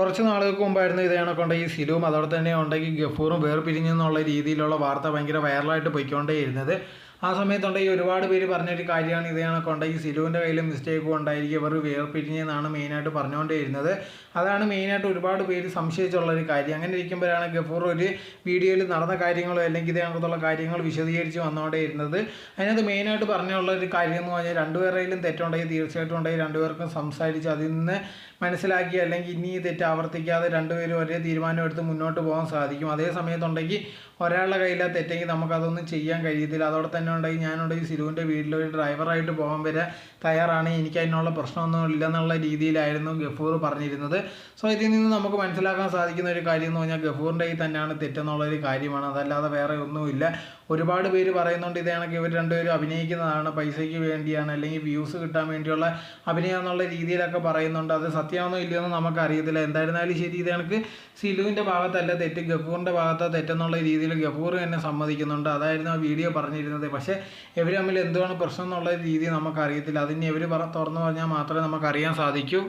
കുറച്ച് നാളുകൾക്ക് മുമ്പായിരുന്നു ഇത് കണക്കുണ്ട് ഈ സിലുവും അതോടെ തന്നെ ഉണ്ടെങ്കിൽ ഗഫൂറും വേർപിരിഞ്ഞെന്നുള്ള രീതിയിലുള്ള വാർത്ത ഭയങ്കര വൈറലായിട്ട് പോയിക്കൊണ്ടേയിരുന്നത്. ആ സമയത്തുണ്ടെങ്കിൽ ഒരുപാട് പേര് പറഞ്ഞൊരു കാര്യമാണ്. ഇത് കണക്കുണ്ട് ഈ സിലുവിന്റെ കയ്യിൽ മിസ്റ്റേക്കും ഉണ്ടായിരിക്കും. ഇവർ വേർപിരിഞ്ഞെന്നാണ് മെയിനായിട്ട് പറഞ്ഞുകൊണ്ടിരുന്നത് അതാണ് മെയിനായിട്ട് ഒരുപാട് പേര് സംശയിച്ചുള്ള ഒരു കാര്യം. അങ്ങനെ ഇരിക്കുമ്പോഴാണ് ഗഫൂർ ഒരു വീഡിയോയിൽ നടന്ന കാര്യങ്ങളോ അല്ലെങ്കിൽ ഇതേ കാര്യങ്ങൾ വിശദീകരിച്ച് വന്നുകൊണ്ടേയിരുന്നത്. അതിനകത്ത് മെയിനായിട്ട് പറഞ്ഞുള്ള ഒരു കാര്യം എന്ന് പറഞ്ഞാൽ രണ്ടുപേരുടെയും തെറ്റുണ്ടെങ്കിൽ തീർച്ചയായിട്ടും ഉണ്ടെങ്കിൽ രണ്ടുപേർക്കും സംസാരിച്ച് അതിൽ നിന്ന് മനസ്സിലാക്കി അല്ലെങ്കിൽ ഇനി തെറ്റ് ആവർത്തിക്കാതെ രണ്ടുപേരും ഒരേ തീരുമാനം എടുത്ത് മുന്നോട്ട് പോകാൻ സാധിക്കും. അതേ സമയത്തുണ്ടെങ്കിൽ ഒരാളുടെ കയ്യിലാ തെറ്റെങ്കിൽ നമുക്കതൊന്നും ചെയ്യാൻ കഴിയത്തില്ല. അതോടെ തന്നെ ഉണ്ടെങ്കിൽ ഞാനുണ്ടെങ്കിൽ സിലുവിന്റെ വീട്ടിൽ ഒരു ഡ്രൈവറായിട്ട് പോകാൻ വരെ തയ്യാറാണ്. എനിക്ക് അതിനുള്ള പ്രശ്നമൊന്നും ഇല്ലെന്നുള്ള രീതിയിലായിരുന്നു ഗഫൂർ പറഞ്ഞിരുന്നത്. സോ ഇതിൽ നിന്ന് നമുക്ക് മനസ്സിലാക്കാൻ സാധിക്കുന്ന ഒരു കാര്യം എന്ന് പറഞ്ഞാൽ ഗഫൂറിന്റെ കയ്യിൽ തന്നെയാണ് തെറ്റെന്നുള്ളൊരു കാര്യമാണ്. അതല്ലാതെ വേറെ ഒന്നുമില്ല. ഒരുപാട് പേര് പറയുന്നുണ്ട് ഇതേ കണക്ക് ഇവർ രണ്ടുപേരും അഭിനയിക്കുന്നതാണ്. പൈസയ്ക്ക് വേണ്ടിയാണ് അല്ലെങ്കിൽ വ്യൂസ് കിട്ടാൻ വേണ്ടിയുള്ള അഭിനയം എന്നുള്ള രീതിയിലൊക്കെ പറയുന്നുണ്ട്. അത് സത്യമാണോ ഇല്ലയോ എന്ന് നമുക്കറിയത്തില്ല. എന്തായിരുന്നാലും ശരി ഇത് കണക്ക് സിലുവിന്റെ ഭാഗത്തല്ല തെറ്റ് ഗഫൂറിന്റെ ഭാഗത്താണ് തെറ്റെന്നുള്ള രീതിയിൽ ഗഫൂർ തന്നെ സമ്മതിക്കുന്നുണ്ട്. അതായിരുന്നു ആ വീഡിയോ പറഞ്ഞിരുന്നത്. പക്ഷേ ഇവർ തമ്മിൽ എന്തുവാണ് പ്രശ്നം എന്നുള്ള രീതി നമുക്കറിയത്തില്ല. അതിന് ഇവർ തുറന്നു പറഞ്ഞാൽ മാത്രമേ നമുക്കറിയാൻ സാധിക്കൂ.